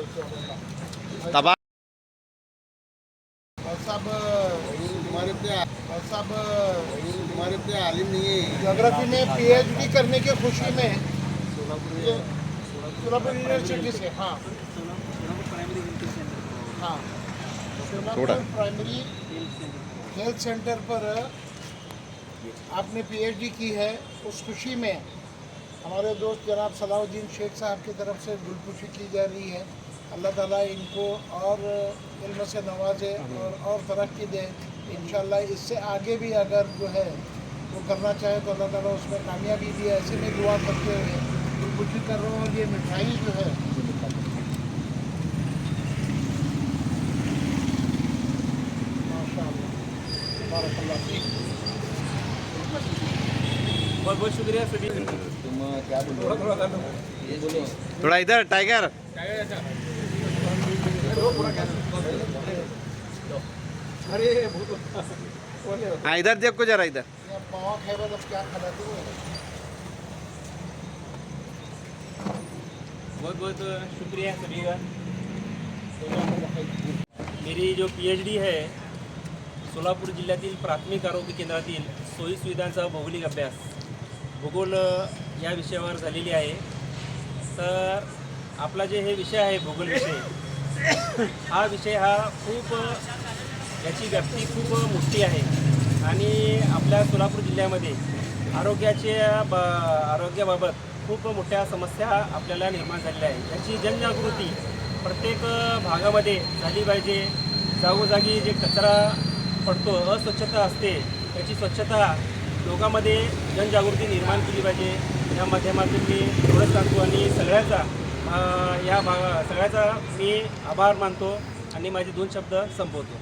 तबाह। साहब हमारे पे साहब आलिम नहीं है। जोग्राफी में पीएचडी करने की खुशी में प्राइमरी हेल्थ सेंटर पर आपने पीएचडी की है उस खुशी में हमारे दोस्त जनाब सलाउद्दीन शेख साहब की तरफ़ से गुलपुशी की जा रही है। अल्लाह ताला इनको और इल्म से नवाजे और और तरक्की दे। इन इससे आगे भी अगर जो है वो करना चाहे तो अल्लाह ताला उसमें कामयाबी भी ऐसे में दुआ करते हुए गुलपुशी कर रहा हूँ और ये मिठाई जो है माशा बहुत बहुत शुक्रिया सभी। थोड़ा इधर टाइगर। हाँ इधर देखो जरा इधर. बहुत बहुत शुक्रिया सभी का मेरी जो पीएचडी है सोलापूर जिल्ह्यातील प्राथमिक आरोग्य केंद्रातील सोयी सुविधांचा भौगोलिक अभ्यास भूगोल या विषयावर झालेली आहे. तर आपला जे हे विषय आहे भूगोल विषय हा विषय हा खूप याची व्याप्ती खूप मोठी आहे. आणि आपल्या सोलापूर जिल्ह्यामध्ये आरोग्याच्या ब आरोग्याबाबत खूप मोठ्या समस्या आपल्याला निर्माण झालेल्या आहे याची जनजागृती प्रत्येक भागामध्ये झाली पाहिजे. जागोजागी जे कचरा पडतो अस्वच्छता असते त्याची स्वच्छता लोकांमध्ये जनजागृती निर्माण केली पाहिजे. या माध्यमातून मी एवढंच सांगतो आणि सगळ्याचा या भागा सगळ्याचा मी आभार मानतो आणि माझे दोन शब्द संपवतो.